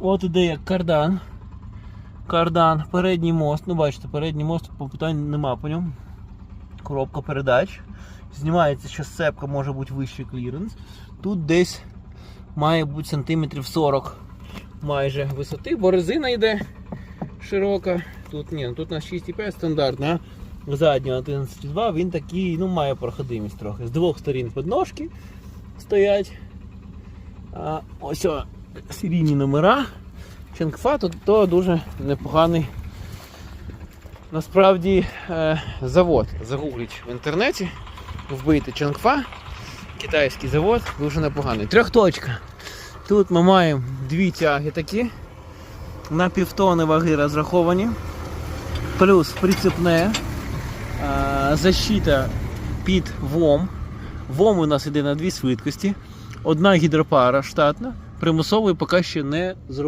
От іде як кардан. Кардан, передній мост. Ну, бачите, передній мост по питань нема по ньому. Коробка передач. Знімається, що сцепка може бути вищий кліренс. Тут десь має бути сантиметрів 40 майже висоти, бо резина йде широка. Тут ні, тут на 6,5 стандартна. Задня 11,2, він такий, ну, має проходимість трохи. З двох сторін подножки стоять. А, ось серійні номера. Ченгфа то, то дуже непоганий. Насправді е, завод. Загугліть в інтернеті, вбийте Ченгфа. Китайський завод дуже непоганий. Трьохточка. Тут ми маємо дві тяги такі. На півтони ваги розраховані. Плюс прицепне. е, Защита під ВОМ. ВОМ у нас іде на дві швидкості. Одна гідропара штатна. Примусової поки ще не зробили.